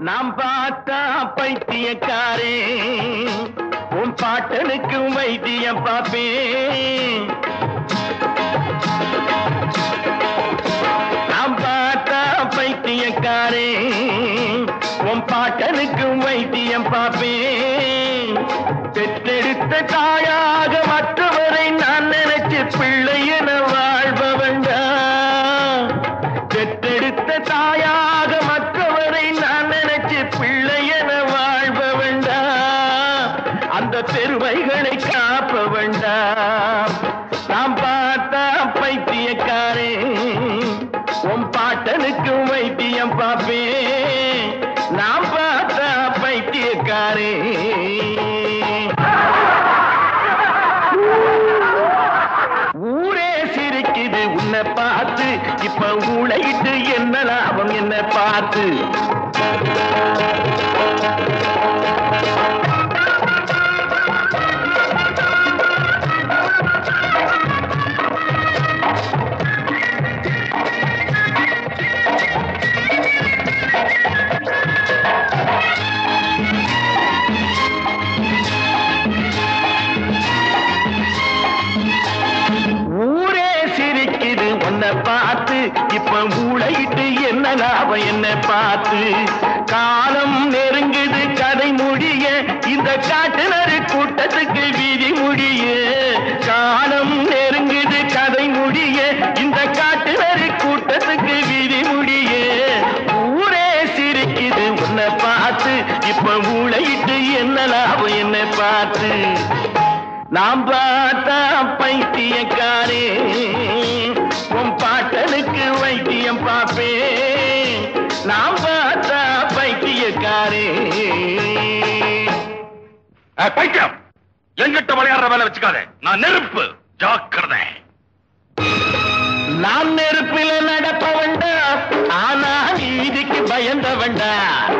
நாம் பார்த்தா பைத்தியக்காரே உன் பாட்டனுக்கு வைத்தியம் பாப்பே நாம் பார்த்தா பைத்தியக்காரே உன் பாட்டனுக்கு வைத்தியம் பாப்பே பெற்றெடுத்த தாயாக மற்றவரை நான் நினைச்சு பிள்ளை பெருமைகளை காப்ப வேண்டாம். நாம் பார்த்த பைத்தியக்காரே உன் பாட்டனுக்கு வைத்தியம் பாப்பேன் நாம் பார்த்தா பைத்தியக்காரே. ஊரே சிரிக்குது உன்னை பார்த்து இப்ப ஊழையிட்டு என்ன லாபம் என்ன பார்த்து. இப்ப ஊழையிட்டு என்ன லாபம் என்ன பார்த்து. காலம் நெருங்குது கதை முடிய. இந்த காட்டுனரு கூட்டத்துக்கு விதி முடிய. காலம் நெருங்குது கதை முடிய. இந்த காட்டுனரு கூட்டத்துக்கு விதி முடிய. ஊரே சிரிக்குது உன்னை பார்த்து. இப்ப மூளையிட்டு என்ன லாபம் என்ன பார்த்து. நாம் பார்த்தா பைத்தியக்காரே. உன் பாட்டனுக்கு வைத்தியம் பார்ப்பேன். நாம் பார்த்தா பைத்தியக்காரே. பைத்தியம்! எங்கிட்ட விளையாடுற வேலை வச்சுக்காத. நான் நெருப்பு. ஜாக்கிரதை. நான் நெருப்பில நடப்ப வேண்டாம் ஆனா நீதிக்கு பயந்த வேண்டாம்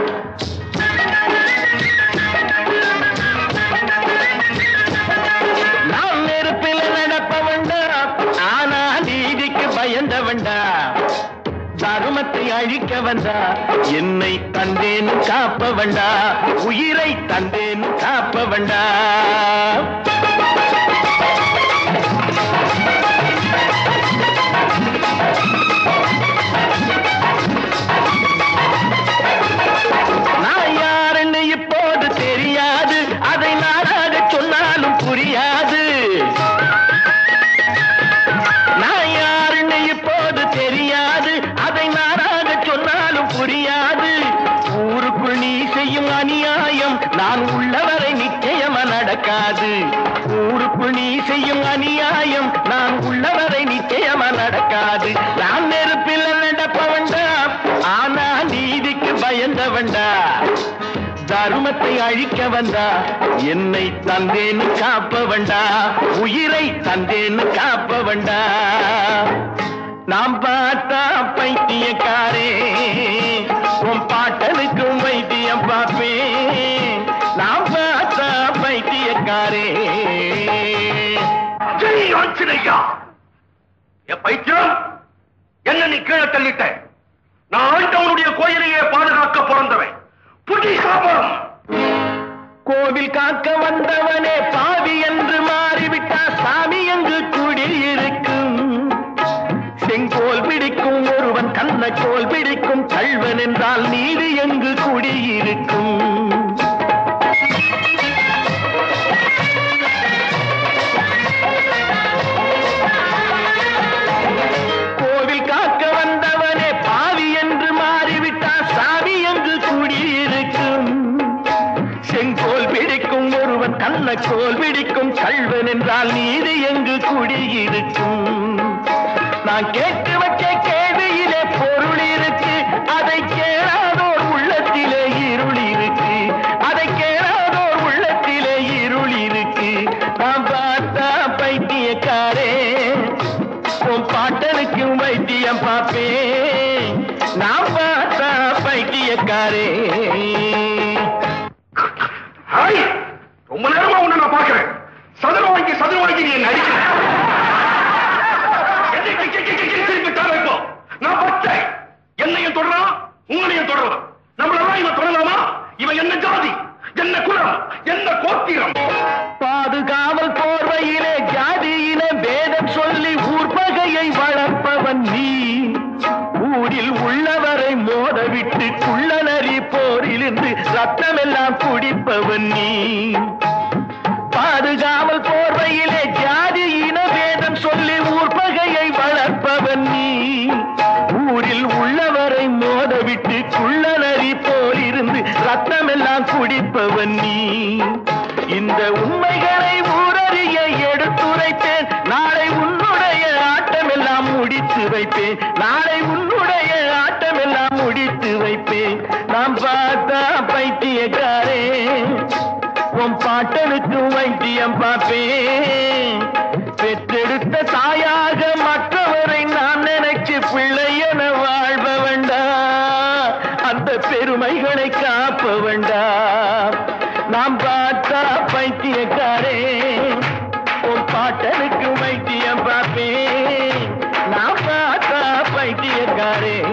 நான் நெருப்பில நடப்ப வேண்டாம் ஆனா நீதிக்கு பயந்த காமத்தை அழிக்க வந்தா? என்னை தந்தேன்னு காப்ப வேண்டா உயிரை தந்தேன்னு காப்ப வேண்டா நடக்காது ஊருக்குள் நீ செய்யும் அநியாயம். நான் உள்ளவரை நிச்சயமா நடக்காது. நான் நெருப்பில் நடப்ப ஆனா நீதிக்கு பயந்த வேண்டாம் தருமத்தை அழிக்க வந்தா. என்னை தந்தேன்னு காப்ப வேண்டா உயிரை தந்தேன்னு காப்ப வேண்டா நாம் பார்த்தா பைத்தியக்காரே. பைத்தியம் என்ன நீ கீழே தள்ளிட்ட? நான் ஆண்டவனுடைய கோயிலையே பாதுகாக்க பிறந்தவன். புடி சாபம். கோவில் காக்க வந்தவனே பாவி என்று மாறிவிட்டா சாமி எங்கு குடியிருக்கும் செங்கோல் பிடிக்கும் ஒருவன் கண்ணக்கோல் பிடிக்கும் கள்வன் என்றால் நீதி எங்கு குடியிருக்கும்? ஒருவன் பிடிக்கும் கல்வன் என்றால் நீதி எங்கு குடியிருக்கும்? நான் கேட்டு வச்ச திருப்பி தர வைப்போம் நான் பச்சை என்னையும் என்ன குலம்? என்ன கோத்திரம்? பாதுகாவல் போர்வையிலே ஜாதியின வேதம் சொல்லி ஊர்பகையை வளர்ப்பவன் நீ. ஊரில் உள்ளவரை மோதவிட்டு குள்ளநரி போரிலிருந்து ரத்தமெல்லாம் குடிப்பவன் நீ. பாட்டனுக்கு வைத்தியம் பார்ப்பேன். பெற்றெடுத்த தாயாக மற்றவரை நான் நினைச்சு பிள்ளை என வாழ்ப வேண்டா. அந்த பெருமைகளை காப்ப வேண்டா. நாம் பார்த்தா பைத்தியக்காரே உன் பாட்டனுக்கு வைத்தியம் பார்ப்பேன். நான் பார்த்தா பைத்தியக்காரே.